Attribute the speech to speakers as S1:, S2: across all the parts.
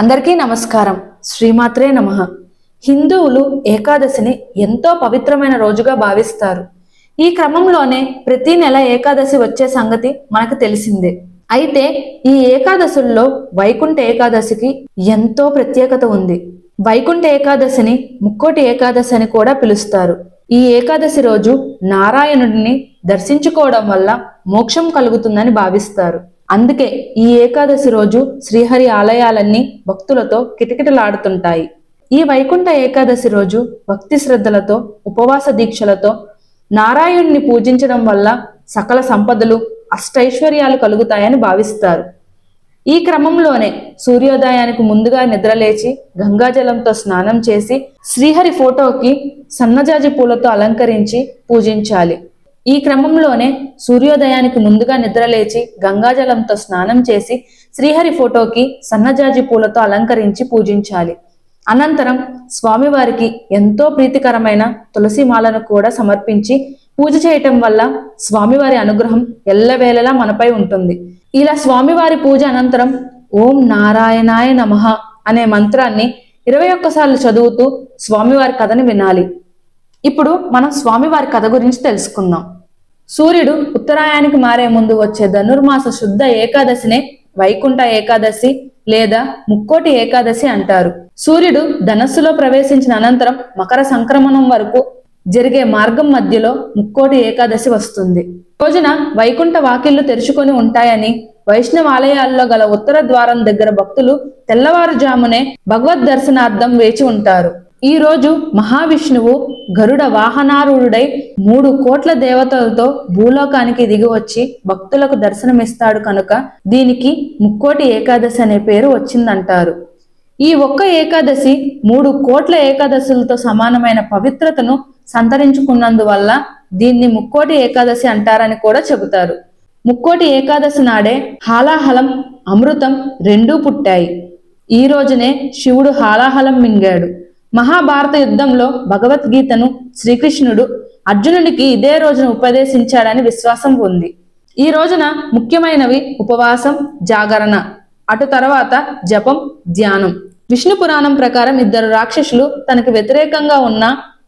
S1: అందరికీ నమస్కారం. శ్రీమాత్రే నమ. హిందువులు ఏకాదశిని ఎంతో పవిత్రమైన రోజుగా భావిస్తారు. ఈ క్రమంలోనే ప్రతి నెల ఏకాదశి వచ్చే సంగతి మనకు తెలిసిందే. అయితే ఈ ఏకాదశుల్లో వైకుంఠ ఏకాదశికి ఎంతో ప్రత్యేకత ఉంది. వైకుంఠ ఏకాదశిని ముక్కోటి ఏకాదశి అని కూడా పిలుస్తారు. ఈ ఏకాదశి రోజు నారాయణుడిని దర్శించుకోవడం వల్ల మోక్షం కలుగుతుందని భావిస్తారు. అందుకే ఈ ఏకాదశి రోజు శ్రీహరి ఆలయాలన్నీ భక్తులతో కిటకిటలాడుతుంటాయి. ఈ వైకుంఠ ఏకాదశి రోజు భక్తి శ్రద్ధలతో ఉపవాస దీక్షలతో నారాయణ్ణి పూజించడం వల్ల సకల సంపదలు అష్టైశ్వర్యాలు కలుగుతాయని భావిస్తారు. ఈ క్రమంలోనే సూర్యోదయానికి ముందుగా నిద్రలేచి గంగాజలంతో స్నానం చేసి శ్రీహరి ఫోటోకి సన్నజాజి పూలతో అలంకరించి పూజించాలి. ఈ క్రమంలోనే సూర్యోదయానికి ముందుగా నిద్రలేచి గంగాజలంతో స్నానం చేసి శ్రీహరి ఫోటోకి సన్నజాజి పూలతో అలంకరించి పూజించాలి. అనంతరం స్వామివారికి ఎంతో ప్రీతికరమైన తులసి మాలను కూడా సమర్పించి పూజ చేయటం వల్ల స్వామివారి అనుగ్రహం ఎల్లవేళలా మనపై ఉంటుంది. ఇలా స్వామివారి పూజ అనంతరం ఓం నారాయణాయ నమః అనే మంత్రాన్ని ఇరవై ఒక్కసార్లు చదువుతూ స్వామివారి కథని వినాలి. ఇప్పుడు మనం స్వామివారి కథ గురించి తెలుసుకుందాం. సూర్యుడు ఉత్తరాయానికి మారే ముందు వచ్చే ధనుర్మాస శుద్ధ ఏకాదశినే వైకుంఠ ఏకాదశి లేదా ముక్కోటి ఏకాదశి అంటారు. సూర్యుడు ధనస్సులో ప్రవేశించిన అనంతరం మకర సంక్రమణం వరకు జరిగే మార్గం మధ్యలో ముక్కోటి ఏకాదశి వస్తుంది. రోజున వైకుంఠ వాకిళ్ళు తెరుచుకొని ఉంటాయని వైష్ణవ ఆలయాల్లో గల ఉత్తర ద్వారం దగ్గర భక్తులు తెల్లవారుజామునే భగవద్ దర్శనార్థం వేచి ఉంటారు. ఈ రోజు మహావిష్ణువు గరుడ వాహనారూఢుడై మూడు కోట్ల దేవతలతో భూలోకానికి దిగి వచ్చి భక్తులకు దర్శనమిస్తాడు కనుక దీనికి ముక్కోటి ఏకాదశి అనే పేరు వచ్చిందంటారు. ఈ ఒక్క ఏకాదశి మూడు కోట్ల ఏకాదశులతో సమానమైన పవిత్రతను సంతరించుకున్నందువల్ల దీన్ని ముక్కోటి ఏకాదశి అంటారని కూడా చెబుతారు. ముక్కోటి ఏకాదశి నాడే హాలాహలం అమృతం రెండూ పుట్టాయి. ఈ రోజునే శివుడు హాలాహలం మింగాడు. మహాభారత యుద్ధంలో భగవద్గీతను శ్రీకృష్ణుడు అర్జునుడికి ఇదే రోజున ఉపదేశించాడని విశ్వాసం ఉంది. ఈ రోజున ముఖ్యమైనవి ఉపవాసం జాగరణ అటు తర్వాత జపం ధ్యానం. విష్ణు పురాణం ప్రకారం ఇద్దరు రాక్షసులు తనకు వ్యతిరేకంగా ఉన్న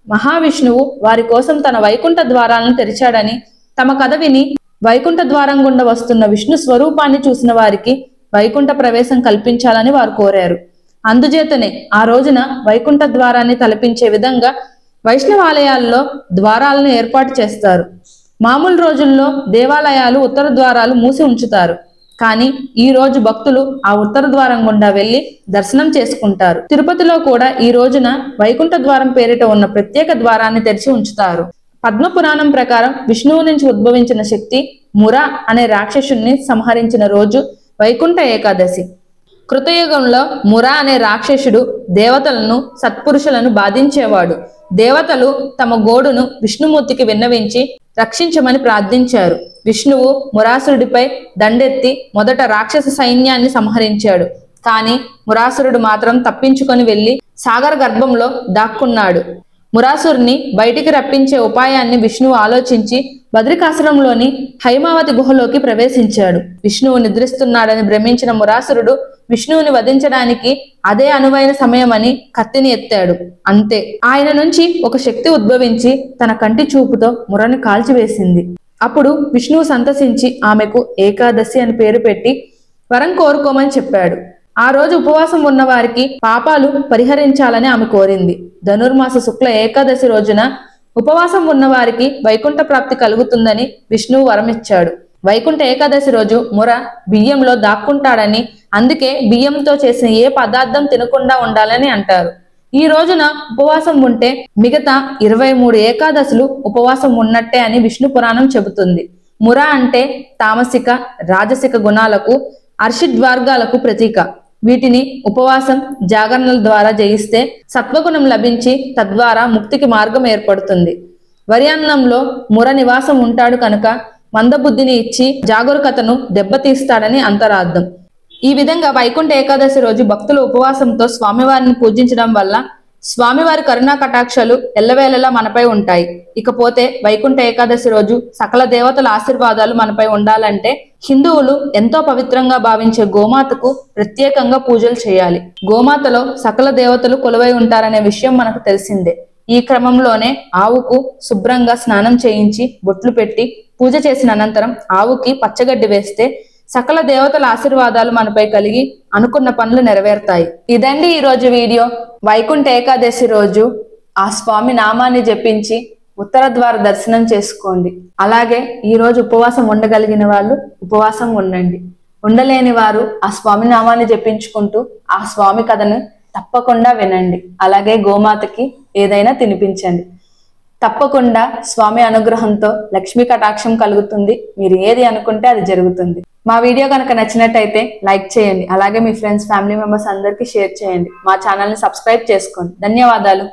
S1: మహావిష్ణువు వారి కోసం తన వైకుంఠ ద్వారాలను తెరిచాడని తమ కథ విని వైకుంఠ ద్వారం గుండా వస్తున్న విష్ణు స్వరూపాన్ని చూసిన వారికి వైకుంఠ ప్రవేశం కల్పించాలని వారు కోరారు. అందుచేతనే ఆ రోజున వైకుంఠ ద్వారాన్ని తలపించే విధంగా వైష్ణవాలయాల్లో ద్వారాలను ఏర్పాటు చేస్తారు. మామూలు రోజుల్లో దేవాలయాలు ఉత్తర ద్వారాలు మూసి ఉంచుతారు. కానీ ఈ రోజు భక్తులు ఆ ఉత్తర ద్వారం గుండా వెళ్ళి దర్శనం చేసుకుంటారు. తిరుపతిలో కూడా ఈ రోజున వైకుంఠ ద్వారం పేరిట ఉన్న ప్రత్యేక ద్వారాన్ని తెరిచి ఉంచుతారు. పద్మ పురాణం ప్రకారం విష్ణువు నుంచి ఉద్భవించిన శక్తి మురా అనే రాక్షసుణ్ణి సంహరించిన రోజు వైకుంఠ ఏకాదశి. కృతయుగంలో మురా అనే రాక్షసుడు దేవతలను సత్పురుషులను బాధించేవాడు. దేవతలు తమ గోడును విష్ణుమూర్తికి విన్నవించి రక్షించమని ప్రార్థించారు. విష్ణువు మురాసురుడిపై దండెత్తి మొదట రాక్షస సైన్యాన్ని సంహరించాడు. కానీ మురాసురుడు మాత్రం తప్పించుకొని వెళ్ళి సాగర గర్భంలో దాక్కున్నాడు. మురాసురుని బయటికి రప్పించే ఉపాయాన్ని విష్ణువు ఆలోచించి బద్రికాశ్రమంలోని హైమావతి గుహలోకి ప్రవేశించాడు. విష్ణువు నిద్రిస్తున్నాడని భ్రమించిన మురాసురుడు విష్ణువుని వధించడానికి అదే అనువైన సమయమని కత్తిని ఎత్తాడు. అంతే. ఆయన నుంచి ఒక శక్తి ఉద్భవించి తన కంటి చూపుతో మురని కాల్చివేసింది. అప్పుడు విష్ణువు సంతసించి ఆమెకు ఏకాదశి అని పేరు పెట్టి వరం కోరుకోమని చెప్పాడు. ఆ రోజు ఉపవాసం ఉన్న వారికి పాపాలు పరిహరించాలని ఆమె కోరింది. ధనుర్మాస శుక్ల ఏకాదశి రోజున ఉపవాసం ఉన్న వారికి వైకుంఠ ప్రాప్తి కలుగుతుందని విష్ణువు వరమిచ్చాడు. వైకుంఠ ఏకాదశి రోజు ముర బియ్యంలో దాక్కుంటాడని అందుకే బియ్యంతో చేసిన ఏ పదార్థం తినకుండా ఉండాలని అంటారు. ఈ రోజున ఉపవాసం ఉంటే మిగతా ఇరవై మూడు ఏకాదశులు ఉపవాసం ఉన్నట్టే అని విష్ణు పురాణం చెబుతుంది. ముర అంటే తామసిక రాజసిక గుణాలకు అర్షిద్వార్గాలకు ప్రతీక. వీటిని ఉపవాసం జాగరణల ద్వారా జయిస్తే సత్వగుణం లభించి తద్వారా ముక్తికి మార్గం ఏర్పడుతుంది. వరి అన్నంలో ముర నివాసం ఉంటాడు కనుక మందబుద్ధిని ఇచ్చి జాగరూకతను దెబ్బతీస్తాడని అంతరార్థం. ఈ విధంగా వైకుంఠ ఏకాదశి రోజు భక్తులు ఉపవాసంతో స్వామివారిని పూజించడం వల్ల స్వామివారి కరుణా కటాక్షాలు ఎల్లవేళలా మనపై ఉంటాయి. ఇకపోతే వైకుంఠ ఏకాదశి రోజు సకల దేవతల ఆశీర్వాదాలు మనపై ఉండాలంటే హిందువులు ఎంతో పవిత్రంగా భావించే గోమాతకు ప్రత్యేకంగా పూజలు చేయాలి. గోమాతలో సకల దేవతలు కొలువై ఉంటారనే విషయం మనకు తెలిసిందే. ఈ క్రమంలోనే ఆవుకు శుభ్రంగా స్నానం చేయించి బొట్లు పెట్టి పూజ చేసిన అనంతరం ఆవుకి పచ్చగడ్డి వేస్తే సకల దేవతల ఆశీర్వాదాలు మనపై కలిగి అనుకున్న పనులు నెరవేరుతాయి. ఇదండి ఈ రోజు వీడియో. వైకుంఠ ఏకాదశి రోజు ఆ స్వామి నామాన్ని జపించి ఉత్తర ద్వార దర్శనం చేసుకోండి. అలాగే ఈ రోజు ఉపవాసం ఉండగలిగిన వాళ్ళు ఉపవాసం ఉండండి. ఉండలేని వారు ఆ స్వామి నామాన్ని జపించుకుంటూ ఆ స్వామి కథను తప్పకుండా వినండి. అలాగే గోమాతకి ఏదైనా తినిపించండి. తప్పకుండా స్వామి అనుగ్రహంతో లక్ష్మీ కటాక్షం కలుగుతుంది. మీరు ఏది అనుకుంటే అది జరుగుతుంది. మా వీడియో కనుక నచ్చినట్టయితే లైక్ చేయండి. అలాగే మీ ఫ్రెండ్స్ ఫ్యామిలీ మెంబర్స్ అందరికీ షేర్ చేయండి. మా ఛానల్ని సబ్స్క్రైబ్ చేసుకోండి. ధన్యవాదాలు.